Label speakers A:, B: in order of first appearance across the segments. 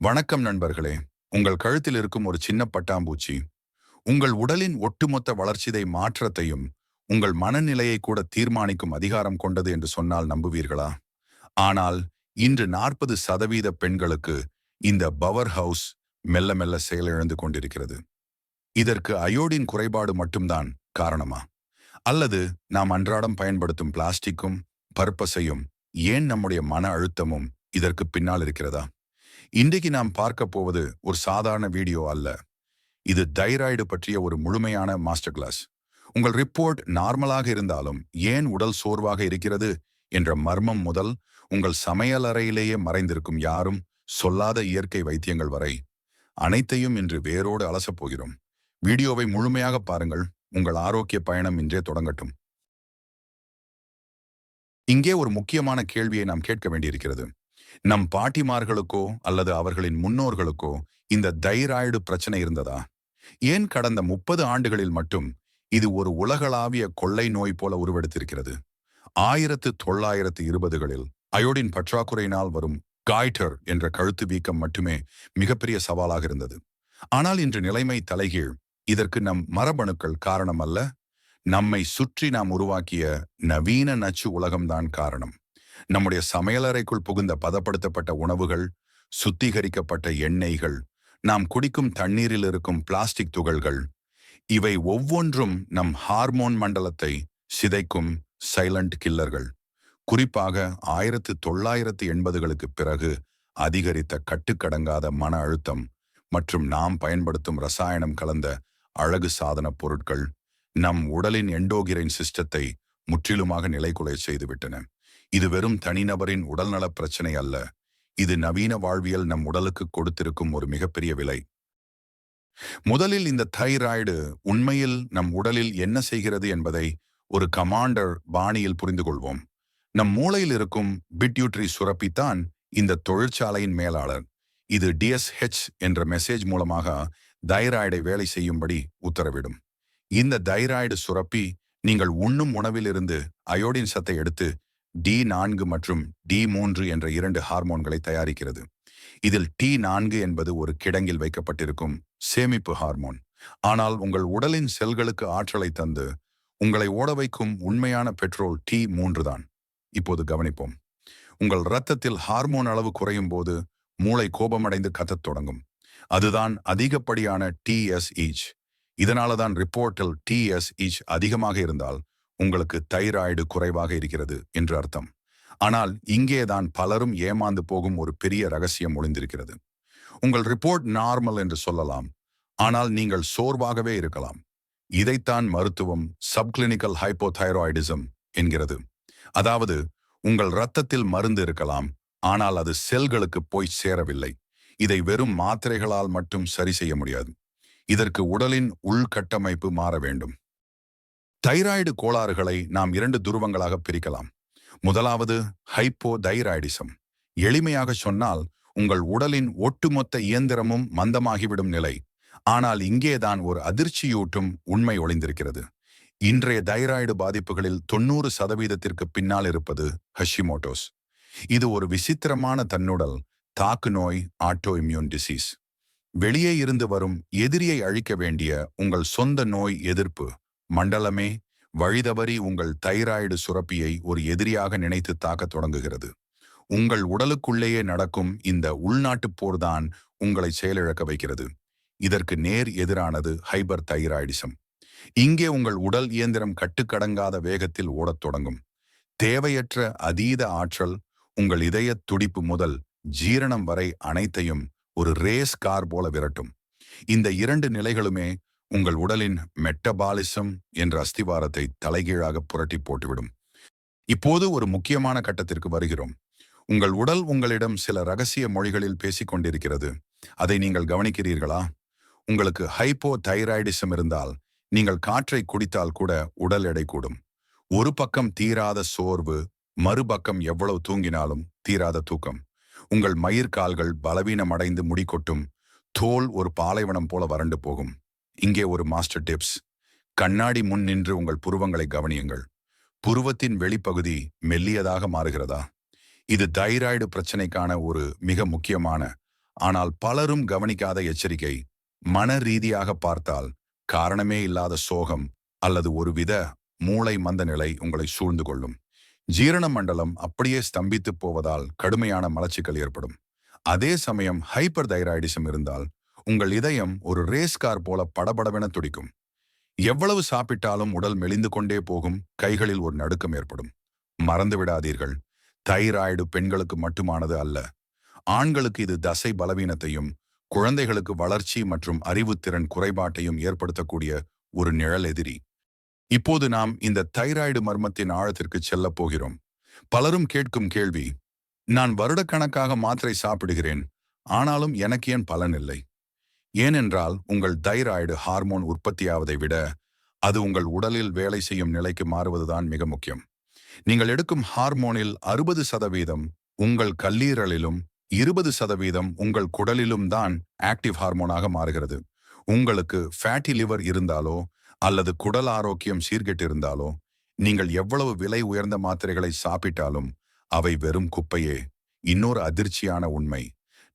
A: வணக்கம் நண்பர்களே. உங்கள் கழுத்தில் இருக்கும் ஒரு சின்ன பட்டாம்பூச்சி உங்கள் உடலின் ஒட்டுமொத்த வளர்ச்சிதை மாற்றத்தையும் உங்கள் மனநிலையை கூட தீர்மானிக்கும் அதிகாரம் கொண்டது என்று சொன்னால் நம்புவீர்களா? ஆனால் இன்று நாற்பது சதவீத பெண்களுக்கு இந்த பவர் ஹவுஸ் மெல்ல மெல்ல செயலிழந்து கொண்டிருக்கிறது. இதற்கு அயோடின் குறைபாடு மட்டும்தான் காரணமா? அல்லது நாம் அன்றாடம் பயன்படுத்தும் பிளாஸ்டிக்கும் பர்பஸையும் ஏன் நம்முடைய மன அழுத்தமும் இதற்கு பின்னால் இருக்கிறதா? இன்றைக்கு நாம் பார்க்க போவது ஒரு சாதாரண வீடியோ அல்ல. இது தைராய்டு பற்றிய ஒரு முழுமையான மாஸ்டர் கிளாஸ் உங்கள் ரிப்போர்ட் நார்மலாக இருந்தாலும் ஏன் உடல் சோர்வாக இருக்கிறது என்ற மர்மம் முதல் உங்கள் சமையல் அறையிலேயே மறைந்திருக்கும் யாரும் சொல்லாத இயற்கை வைத்தியங்கள் வரை அனைத்தையும் இன்று வேரோடு அலசப் போகிறோம். வீடியோவை முழுமையாக பாருங்கள். உங்கள் ஆரோக்கிய பயணம் இன்றே தொடங்கட்டும். இங்கே ஒரு முக்கியமான கேள்வியை நாம் கேட்க வேண்டியிருக்கிறது. நம் பாட்டிமார்களுக்கோ அல்லது அவர்களின் முன்னோர்களுக்கோ இந்த தைராய்டு பிரச்சனை இருந்ததா? ஏன் கடந்த முப்பது ஆண்டுகளில் மட்டும் இது ஒரு உலகளாவிய கொள்ளை நோய் போல உருவெடுத்திருக்கிறது? ஆயிரத்து தொள்ளாயிரத்து இருபதுகளில் அயோடின் பற்றாக்குறையினால் வரும் காய்டர் என்ற கழுத்து வீக்கம் மட்டுமே மிகப்பெரிய சவாலாக இருந்தது. ஆனால் இன்று நிலைமை தலைகீழ். இதற்கு நம் மரபணுக்கள் காரணம் அல்ல. நம்மை சுற்றி நாம் உருவாக்கிய நவீன நச்சு உலகம்தான் காரணம். நம்முடைய சமையலறைக்குள் புகுந்த பதப்படுத்தப்பட்ட உணவுகள் சுத்திகரிக்கப்பட்ட எண்ணெய்கள் நாம் குடிக்கும் தண்ணீரில் இருக்கும் பிளாஸ்டிக் துகள்கள் இவை ஒவ்வொன்றும் நம் ஹார்மோன் மண்டலத்தை சிதைக்கும் சைலண்ட் கில்லர்கள். குறிப்பாக ஆயிரத்து தொள்ளாயிரத்து எண்பதுகளுக்கு பிறகு அதிகரித்த கட்டுக்கடங்காத மன அழுத்தம் மற்றும் நாம் பயன்படுத்தும் ரசாயனம் கலந்த அழகு சாதன பொருட்கள் நம் உடலின் எண்டோகிரைன் சிஸ்டத்தை முற்றிலுமாக நிலைகுலை செய்துவிட்டன. இது வெறும் தனிநபரின் உடல்நலப் பிரச்சனை அல்ல. இது நவீன வாழ்வியல் நம் உடலுக்கு கொடுத்திருக்கும் ஒரு மிகப்பெரிய விலை. முதலில் இந்த தைராய்டு உண்மையில் நம் உடலில் என்ன செய்கிறது என்பதை ஒரு கமாண்டர் பாணியில் புரிந்து கொள்வோம் நம் மூளையில் இருக்கும் பிட்யூட்ரி சுரப்பித்தான் இந்த தொழிற்சாலையின் மேலாளர். இது டிஎஸ்ஹெச் என்ற மெசேஜ் மூலமாக தைராய்டை வேலை செய்யும்படி உத்தரவிடும். இந்த தைராய்டு சுரப்பி நீங்கள் உண்ணும் உணவிலிருந்து அயோடின் சத்தை எடுத்து டி நான்கு மற்றும் டி மூன்று என்ற இரண்டு ஹார்மோன்களை தயாரிக்கிறது. இதில் டி நான்கு என்பது ஒரு கிடங்கில் வைக்கப்பட்டிருக்கும் சேமிப்பு ஹார்மோன். ஆனால் உங்கள் உடலின் செல்களுக்கு ஆற்றலை தந்து உங்களை ஓட வைக்கும் உண்மையான பெட்ரோல் டி மூன்று தான். இப்போது கவனிப்போம். உங்கள் இரத்தத்தில் ஹார்மோன் அளவு குறையும் போது மூளை கோபமடைந்து கத்தத் தொடங்கும். அதுதான் அதிகப்படியான டிஎஸ்இச் இதனால தான் ரிப்போர்ட்டில் டிஎஸ்இச் அதிகமாக இருந்தால் உங்களுக்கு தைராய்டு குறைவாக இருக்கிறது என்று அர்த்தம். ஆனால் இங்கேதான் பலரும் ஏமாந்து போகும் ஒரு பெரிய ரகசியம் ஒளிந்திருக்கிறது. உங்கள் ரிப்போர்ட் நார்மல் என்று சொல்லலாம். ஆனால் நீங்கள் சோர்வாகவே இருக்கலாம். இதைத்தான் மருத்துவம் சப்கிளினிக்கல் ஹைப்போதைராய்டிசம் என்கிறது. அதாவது உங்கள் இரத்தத்தில் மருந்து இருக்கலாம் ஆனால் அது செல்களுக்கு போய் சேரவில்லை. இதை வெறும் மாத்திரைகளால் மட்டும் சரி செய்ய முடியாது. இதற்கு உடலின் உள்கட்டமைப்பு மாற வேண்டும். தைராய்டு கோளாறுகளை நாம் இரண்டு துருவங்களாக பிரிக்கலாம். முதலாவது ஹைப்போ தைராய்டிசம் எளிமையாக சொன்னால் உங்கள் உடலின் ஒட்டுமொத்த இயந்திரமும் மந்தமாகிவிடும் நிலை. ஆனால் இங்கேதான் ஒரு அதிர்ச்சியூட்டும் உண்மை ஒளிந்திருக்கிறது. இன்றைய தைராய்டு பாதிப்புகளில் தொண்ணூறு சதவீதத்திற்கு பின்னால் இருப்பது ஹஷிமோட்டோஸ். இது ஒரு விசித்திரமான தன்னுடல் தாக்கு நோய் ஆட்டோ இம்யூன் டிசீஸ். வெளியே இருந்து வரும் எதிரியை அழிக்க வேண்டிய உங்கள் சொந்த நோய் எதிர்ப்பு மண்டலமே வழிதவறி உங்கள் தைராய்டு சுரப்பியை ஒரு எதிரியாக நினைத்து தாக்க தொடங்குகிறது. உங்கள் உடலுக்குள்ளேயே நடக்கும் இந்த உள்நாட்டுப் போர்தான் உங்களை செயலிழக்க வைக்கிறது. இதற்கு நேர் எதிரானது ஹைபர் தைராய்டிசம். இங்கே உங்கள் உடல் இயந்திரம் கட்டுக்கடங்காத வேகத்தில் ஓடத் தொடங்கும். தேவையற்ற அதீத ஆற்றல் உங்கள் இதய துடிப்பு முதல் ஜீரணம் வரை அனைத்தையும் ஒரு ரேஸ் கார் போல விரட்டும். இந்த இரண்டு நிலைகளுமே உங்கள் உடலின் மெட்டபாலிசம் என்ற அஸ்திவாரத்தை தலைகீழாக புரட்டி போட்டுவிடும். இப்போது ஒரு முக்கியமான கட்டத்திற்கு வருகிறோம். உங்கள் உடல் உங்களிடம் சில ரகசிய மொழிகளில் பேசிக் கொண்டிருக்கிறது அதை நீங்கள் கவனிக்கிறீர்களா? உங்களுக்கு ஹைப்போ தைராய்டிசம் இருந்தால் நீங்கள் காற்றை குடித்தால் கூட உடல் எடை கூடும். ஒரு பக்கம் தீராத சோர்வு மறுபக்கம் எவ்வளவு தூங்கினாலும் தீராத தூக்கம். உங்கள் மயிர்கால்கள் பலவீனமடைந்து முடிக்கொட்டும் தோல் ஒரு பாலைவனம் போல வறண்டு போகும். இங்கே ஒரு மாஸ்டர் டிப்ஸ். கண்ணாடி முன் நின்று உங்கள் புருவங்களை கவனியுங்கள். புருவத்தின் வெளிப்பகுதி மெல்லியதாக மாறுகிறதா? இது தைராய்டு பிரச்சனைக்கான ஒரு மிக முக்கியமான ஆனால் பலரும் கவனிக்காத எச்சரிக்கை. மன ரீதியாக பார்த்தால் காரணமே இல்லாத சோகம் அல்லது ஒருவித மூளை மந்த நிலை உங்களை சூழ்ந்து கொள்ளும். ஜீரண மண்டலம் அப்படியே ஸ்தம்பித்து போவதால் கடுமையான மலச்சிக்கல் ஏற்படும். அதே சமயம் ஹைப்பர் தைராய்டிசம் இருந்தால் உங்கள் இதயம் ஒரு ரேஸ் கார் போல படபடவென துடிக்கும். எவ்வளவு சாப்பிட்டாலும் உடல் மெலிந்து கொண்டே போகும் கைகளில் ஒரு நடுக்கம் ஏற்படும். மறந்து விடாதீர்கள். தைராய்டு பெண்களுக்கு மட்டுமானது அல்ல. ஆண்களுக்கு இது தசை பலவீனத்தையும் குழந்தைகளுக்கு வளர்ச்சி மற்றும் அறிவுத்திறன் குறைபாட்டையும் ஏற்படுத்தக்கூடிய ஒரு நிழல் எதிரி. இப்போது நாம் இந்த தைராய்டு மர்மத்தின் ஆழத்திற்கு செல்லப் போகிறோம். பலரும் கேட்கும் கேள்வி நான் வருடக்கணக்காக மாத்திரை சாப்பிடுகிறேன் ஆனாலும் எனக்கு ஏன் பலன் இல்லை? ஏனென்றால் உங்கள் தைராய்டு ஹார்மோன் உற்பத்தியாவதை விட அது உங்கள் உடலில் வேலை செய்யும் நிலைக்கு மாறுவதுதான் மிக முக்கியம். நீங்கள் எடுக்கும் ஹார்மோனில் அறுபது சதவீதம் உங்கள் கல்லீரலிலும் இருபது சதவீதம் உங்கள் குடலிலும் தான் ஆக்டிவ் ஹார்மோனாக மாறுகிறது. உங்களுக்கு ஃபேட்டி லிவர் இருந்தாலோ அல்லது குடல் ஆரோக்கியம் சீர்கெட்டு இருந்தாலோ நீங்கள் எவ்வளவு விலை உயர்ந்த மாத்திரைகளை சாப்பிட்டாலும் அவை வெறும் குப்பையே. இன்னொரு அதிர்ச்சியான உண்மை.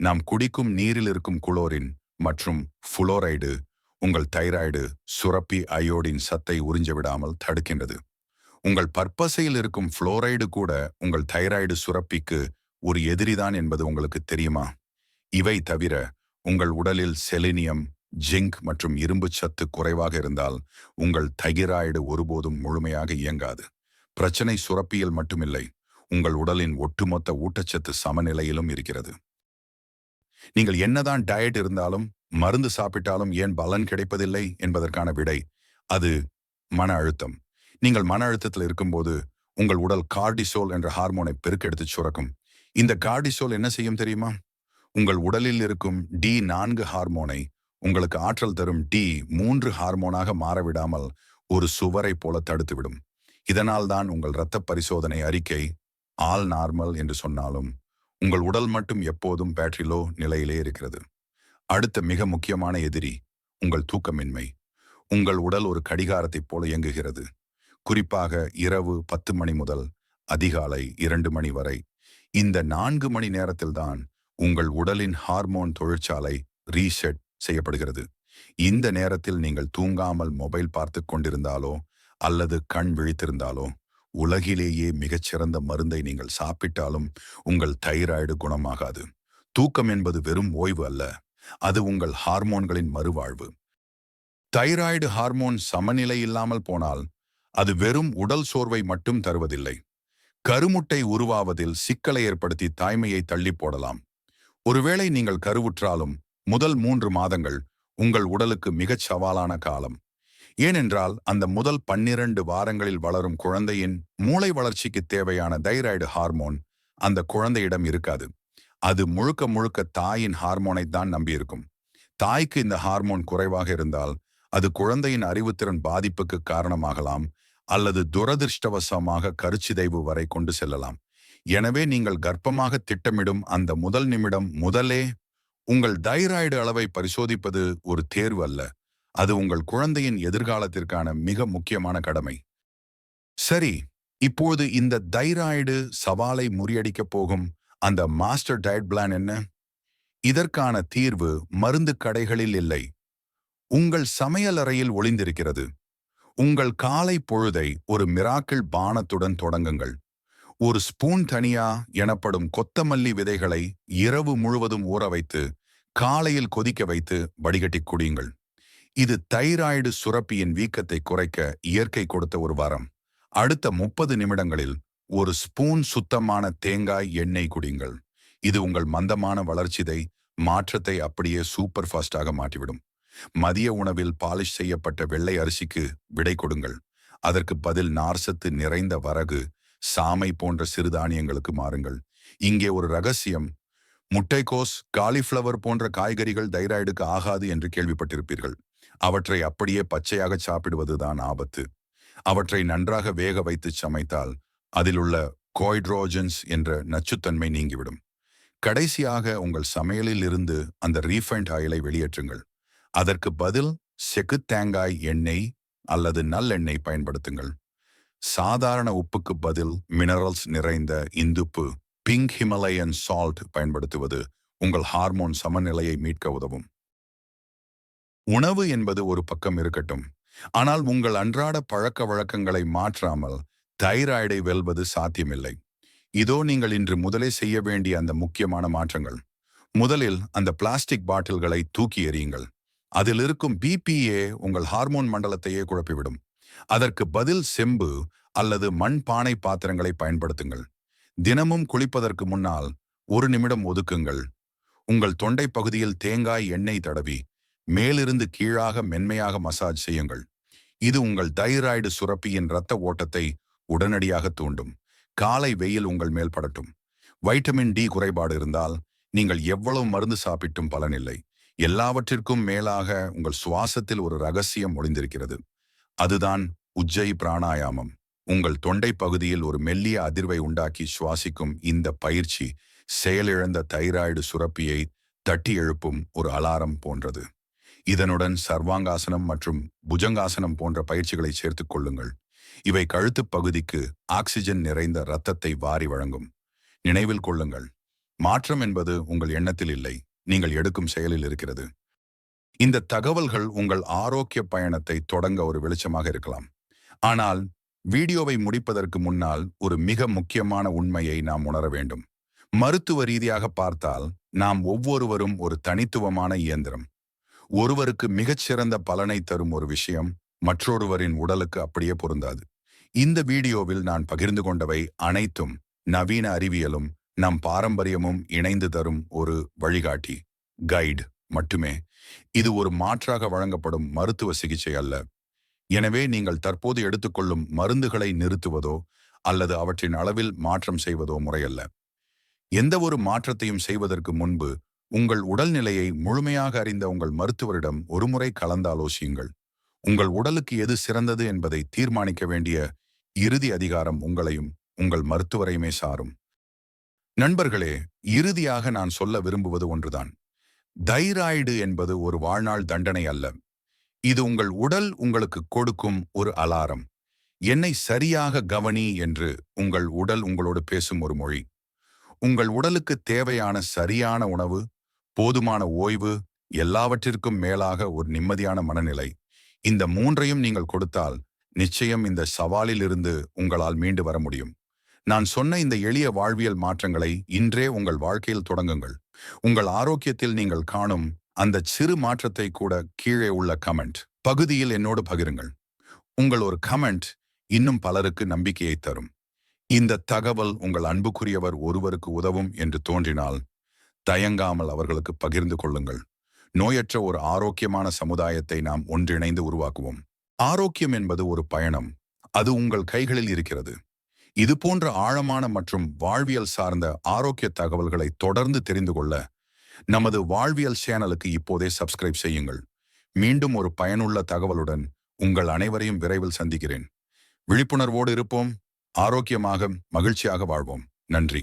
A: நாம் குடிக்கும் நீரில் இருக்கும் குளோரின் மற்றும் புளோரைடு உங்கள் தைராய்டு சுரப்பி அயோடின் சத்தை உறிஞ்சவிடாமல் தடுக்கின்றது. உங்கள் பற்பசையில் இருக்கும் புளோரைடு கூட உங்கள் தைராய்டு சுரப்பிக்கு ஒரு எதிரிதான் என்பது உங்களுக்கு தெரியுமா? இவை தவிர உங்கள் உடலில் செலினியம் ஜிங்க் மற்றும் இரும்பு சத்து குறைவாக இருந்தால் உங்கள் தைராய்டு ஒருபோதும் முழுமையாக இயங்காது. பிரச்சனை சுரப்பியில் மட்டுமில்லை உங்கள் உடலின் ஒட்டுமொத்த ஊட்டச்சத்து சமநிலையிலும் இருக்கிறது. நீங்கள் என்னதான் டயட் இருந்தாலும் மருந்து சாப்பிட்டாலும் ஏன் பலன் கிடைப்பதில்லை என்பதற்கான விடை அது மன அழுத்தம். நீங்கள் மன அழுத்தத்தில் இருக்கும்போது உங்கள் உடல் கார்டிசோல் என்ற ஹார்மோனை பெருக்கெடுத்து சுரக்கும். இந்த கார்டிசோல் என்ன செய்யும் தெரியுமா? உங்கள் உடலில் இருக்கும் டி நான்கு ஹார்மோனை உங்களுக்கு ஆற்றல் தரும் டி மூன்று ஹார்மோனாக மாறவிடாமல் ஒரு சுவரை போல தடுத்துவிடும். இதனால் தான் உங்கள் இரத்த பரிசோதனை அறிக்கை ஆல் நார்மல் என்று சொன்னாலும் உங்கள் உடல் மட்டும் எப்போதும் பேட்டரிலோ நிலையிலே இருக்கிறது. அடுத்த மிக முக்கியமான எதிரி உங்கள் தூக்கமின்மை. உங்கள் உடல் ஒரு கடிகாரத்தைப் போல இயங்குகிறது. குறிப்பாக இரவு பத்து மணி முதல் அதிகாலை இரண்டு மணி வரை. இந்த நான்கு மணி நேரத்தில்தான் உங்கள் உடலின் ஹார்மோன் தொழிற்சாலை ரீசெட் செய்யப்படுகிறது. இந்த நேரத்தில் நீங்கள் தூங்காமல் மொபைல் பார்த்து கொண்டிருந்தாலோ அல்லது கண் விழித்திருந்தாலோ உலகிலேயே மிகச்சிறந்த மருந்தை நீங்கள் சாப்பிட்டாலும் உங்கள் தைராய்டு குணமாகாது. தூக்கம் என்பது வெறும் ஓய்வு அல்ல. அது உங்கள் ஹார்மோன்களின் மறுவாழ்வு. தைராய்டு ஹார்மோன் சமநிலை இல்லாமல் போனால் அது வெறும் உடல் சோர்வை மட்டும் தருவதில்லை. கருமுட்டை உருவாவதில் சிக்கலை ஏற்படுத்தி தாய்மையை தள்ளி போடலாம். ஒருவேளை நீங்கள் கருவுற்றாலும் முதல் மூன்று மாதங்கள் உங்கள் உடலுக்கு மிகச் சவாலான காலம். ஏனென்றால் அந்த முதல் பன்னிரண்டு வாரங்களில் வளரும் குழந்தையின் மூளை வளர்ச்சிக்கு தேவையான தைராய்டு ஹார்மோன் அந்த குழந்தையிடம் இருக்காது. அது முழுக்க முழுக்க தாயின் ஹார்மோனை தான் நம்பியிருக்கும். தாய்க்கு இந்த ஹார்மோன் குறைவாக இருந்தால் அது குழந்தையின் அறிவுத்திறன் பாதிப்புக்கு காரணமாகலாம் அல்லது துரதிருஷ்டவசமாக கருச்சிதைவு வரை கொண்டு செல்லலாம். எனவே நீங்கள் கர்ப்பமாக திட்டமிடும் அந்த முதல் நிமிடம் முதலே உங்கள் தைராய்டு அளவை பரிசோதிப்பது ஒரு தேர்வு அல்ல. அது உங்கள் குழந்தையின் எதிர்காலத்திற்கான மிக முக்கியமான கடமை. சரி இப்போது இந்த தைராய்டு சவாலை முறியடிக்கப் போகும் அந்த மாஸ்டர் டயட் பிளான் என்ன? இதற்கான தீர்வு மருந்து கடைகளில் இல்லை. உங்கள் சமையலறையில் ஒளிந்திருக்கிறது. உங்கள் காலை பொழுதை ஒரு மிராக்கிள் பானத்துடன் தொடங்குங்கள். ஒரு ஸ்பூன் தனியா எனப்படும் கொத்தமல்லி விதைகளை இரவு முழுவதும் ஊற வைத்து காலையில் கொதிக்க வைத்து வடிகட்டி குடியுங்கள். இது தைராய்டு சுரப்பியின் வீக்கத்தை குறைக்க இயற்கை கொடுத்த ஒரு வாரம். அடுத்த முப்பது நிமிடங்களில் ஒரு ஸ்பூன் சுத்தமான தேங்காய் எண்ணெய் குடிங்கள் இது உங்கள் மந்தமான வளர்ச்சிதை மாற்றத்தை அப்படியே சூப்பர் ஃபாஸ்டாக மாற்றிவிடும். மதிய உணவில் பாலிஷ் செய்யப்பட்ட வெள்ளை அரிசிக்கு விடை கொடுங்கள். அதற்கு பதில் நார்சத்து நிறைந்த வரகு சாமை போன்ற சிறுதானியங்களுக்கு மாறுங்கள். இங்கே ஒரு ரகசியம். முட்டைக்கோஸ் காலிஃப்ளவர் போன்ற காய்கறிகள் தைராய்டுக்கு ஆகாது என்று கேள்விப்பட்டிருப்பீர்கள். அவற்றை அப்படியே பச்சையாக சாப்பிடுவதுதான் ஆபத்து. அவற்றை நன்றாக வேக வைத்து சமைத்தால் அதிலுள்ள கோய்ட்ரோஜன்ஸ் என்ற நச்சுத்தன்மை நீங்கிவிடும். கடைசியாக உங்கள் சமையலில் இருந்து அந்த ரீஃபைண்ட் ஆயிலை வெளியேற்றுங்கள். அதற்கு பதில் செக்கு தேங்காய் எண்ணெய் அல்லது நல்லெண்ணெய் பயன்படுத்துங்கள். சாதாரண உப்புக்கு பதில் மினரல்ஸ் நிறைந்த இந்துப்பு பிங்க் ஹிமலயன் சால்ட் பயன்படுத்துவது உங்கள் ஹார்மோன் சமநிலையை மீட்க உதவும். உணவு என்பது ஒரு பக்கம் இருக்கட்டும். ஆனால் உங்கள் அன்றாட பழக்க வழக்கங்களை மாற்றாமல் தைராய்டை வெல்வது சாத்தியமில்லை. இதோ நீங்கள் இன்று முதலே செய்ய வேண்டிய அந்த முக்கியமான மாற்றங்கள். முதலில் அந்த பிளாஸ்டிக் பாட்டில்களை தூக்கி எறியுங்கள். அதில் இருக்கும் பிபிஏ உங்கள் ஹார்மோன் மண்டலத்தையே குழப்பிவிடும். அதற்கு பதில் செம்பு அல்லது மண் பானை பாத்திரங்களை பயன்படுத்துங்கள். தினமும் குளிப்பதற்கு முன்னால் ஒரு நிமிடம் ஒதுக்குங்கள். உங்கள் தொண்டை பகுதியில் தேங்காய் எண்ணெய் தடவி மேலிருந்து கீழாக மென்மையாக மசாஜ் செய்யுங்கள். இது உங்கள் தைராய்டு சுரப்பியின் இரத்த ஓட்டத்தை உடனடியாக தூண்டும். காலை வெயில் உங்கள் மேல் படட்டும். வைட்டமின் டி குறைபாடு இருந்தால் நீங்கள் எவ்வளவு மருந்து சாப்பிட்டும் பலனில்லை. எல்லாவற்றிற்கும் மேலாக உங்கள் சுவாசத்தில் ஒரு ரகசியம் ஒளிந்திருக்கிறது. அதுதான் உஜ்ஜை பிராணாயாமம். உங்கள் தொண்டை பகுதியில் ஒரு மெல்லிய அதிர்வை உண்டாக்கி சுவாசிக்கும் இந்த பயிற்சி செயலிழந்த தைராய்டு சுரப்பியை தட்டி எழுப்பும் ஒரு அலாரம் போன்றது. இதனுடன் சர்வாங்காசனம் மற்றும் புஜங்காசனம் போன்ற பயிற்சிகளை சேர்த்துக் கொள்ளுங்கள். இவை கழுத்துப் பகுதிக்கு ஆக்சிஜன் நிறைந்த இரத்தத்தை வாரி வழங்கும். நினைவில் கொள்ளுங்கள். மாற்றம் என்பது உங்கள் எண்ணத்தில் இல்லை. நீங்கள் எடுக்கும் செயலில் இருக்கிறது. இந்த தகவல்கள் உங்கள் ஆரோக்கிய பயணத்தை தொடங்க ஒரு வெளிச்சமாக இருக்கலாம். ஆனால் வீடியோவை முடிப்பதற்கு முன்னால் ஒரு மிக முக்கியமான உண்மையை நாம் உணர வேண்டும். மருத்துவ ரீதியாக பார்த்தால் நாம் ஒவ்வொருவரும் ஒரு தனித்துவமான இயந்திரம். ஒருவருக்கு மிகச்சிறந்த பலனை தரும் ஒரு விஷயம் மற்றொருவரின் உடலுக்கு அப்படியே பொருந்தாது. இந்த வீடியோவில் நான் பகிர்ந்து கொண்டவை அனைத்தும் நவீன அறிவியலும் நம் பாரம்பரியமும் இணைந்து தரும் ஒரு வழிகாட்டி கைடு மட்டுமே. இது ஒரு மாற்றாக வழங்கப்படும் மருத்துவ சிகிச்சை அல்ல. எனவே நீங்கள் தற்போது எடுத்துக்கொள்ளும் மருந்துகளை நிறுத்துவதோ அல்லது அவற்றின் அளவில் மாற்றம் செய்வதோ முறையல்ல. எந்த ஒரு மாற்றத்தையும் செய்வதற்கு முன்பு உங்கள் உடல்நிலையை முழுமையாக அறிந்த உங்கள் மருத்துவரிடம் ஒருமுறை கலந்தாலோசியுங்கள் உங்கள் உடலுக்கு எது சிறந்தது என்பதை தீர்மானிக்க வேண்டிய இறுதி அதிகாரம் உங்களையும் உங்கள் மருத்துவரையுமே சாரும். நண்பர்களே இறுதியாக நான் சொல்ல விரும்புவது ஒன்றுதான். தைராய்டு என்பது ஒரு வாழ்நாள் தண்டனை அல்ல. இது உங்கள் உடல் உங்களுக்கு கொடுக்கும் ஒரு அலாரம். என்னை சரியாக கவனி என்று உங்கள் உடல் உங்களோடு பேசும் ஒரு மொழி. உங்கள் உடலுக்கு தேவையான சரியான உணவு போதுமான ஓய்வு எல்லாவற்றிற்கும் மேலாக ஒரு நிம்மதியான மனநிலை. இந்த மூன்றையும் நீங்கள் கொடுத்தால் நிச்சயம் இந்த சவாலிலிருந்து உங்களால் மீண்டு வர முடியும். நான் சொன்ன இந்த எளிய வாழ்வியல் மாற்றங்களை இன்றே உங்கள் வாழ்க்கையில் தொடங்குங்கள். உங்கள் ஆரோக்கியத்தில் நீங்கள் காணும் அந்த சிறு மாற்றத்தை கூட கீழே உள்ள கமெண்ட் பகுதியில் என்னோடு பகிருங்கள். உங்கள் ஒரு கமெண்ட் இன்னும் பலருக்கு நம்பிக்கையை தரும். இந்த தகவல் உங்கள் அன்புக்குரியவர் ஒருவருக்கு உதவும் என்று தோன்றினால் தயங்காமல் அவர்களுக்கு பகிர்ந்து கொள்ளுங்கள். நோயற்ற ஒரு ஆரோக்கியமான சமுதாயத்தை நாம் ஒன்றிணைந்து உருவாக்குவோம். ஆரோக்கியம் என்பது ஒரு பயணம். அது உங்கள் கைகளில் இருக்கிறது. இது போன்ற ஆழமான மற்றும் வாழ்வியல் சார்ந்த ஆரோக்கிய தகவல்களை தொடர்ந்து தெரிந்து கொள்ள நமது வாழ்வியல் சேனலுக்கு இப்போதே சப்ஸ்கிரைப் செய்யுங்கள். மீண்டும் ஒரு பயனுள்ள தகவலுடன் உங்கள் அனைவரையும் விரைவில் சந்திக்கிறேன். விழிப்புணர்வோடு இருப்போம். ஆரோக்கியமாக மகிழ்ச்சியாக வாழ்வோம். நன்றி.